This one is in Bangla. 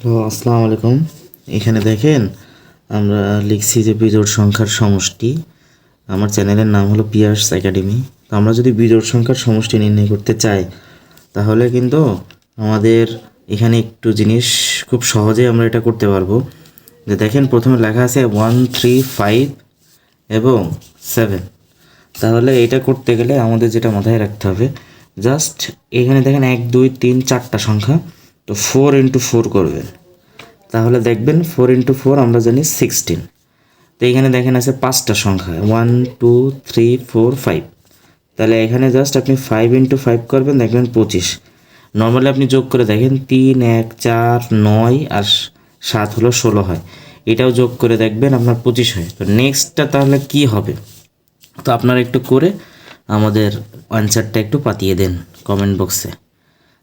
তো আসসালামু আলাইকুম। এখানে দেখেন আমরা লিখছি যে বিজোড় সংখ্যার সমষ্টি। আমার চ্যানেলের নাম হলো পিয়ার্স একাডেমি। তো আমরা যদি বিজোড় সংখ্যার সমষ্টি নির্ণয় করতে চাই, তাহলে কিন্তু আমাদের এখানে একটু জিনিস খুব সহজেই আমরা এটা করতে পারব। যে দেখেন প্রথমে লেখা আছে ওয়ান থ্রি ফাইভ এবং সেভেন তাহলে এটা করতে গেলে আমাদের যেটা মাথায় রাখতে হবে জাস্ট এখানে দেখেন এক, দুই, তিন, চারটা সংখ্যা। তো ফোর ইন্টু ফোর করবেন। তাহলে দেখবেন ফোর ইন্টু ফোর আমরা জানি সিক্সটিন তো এখানে দেখেন আছে পাঁচটা সংখ্যা one two three four five তাহলে এখানে জাস্ট আপনি ফাইভ ইন্টু ফাইভ করবেন, দেখবেন পঁচিশ। নর্মালি আপনি যোগ করে দেখেন, তিন, এক, চার, নয় আর সাত হলো ষোলো হয়। এটাও যোগ করে দেখবেন আপনার পঁচিশ হয়। তো নেক্সটটা তাহলে কি হবে? তো আপনারা একটু করে আমাদের অ্যান্সারটা একটু পাঠিয়ে দেন কমেন্ট বক্সে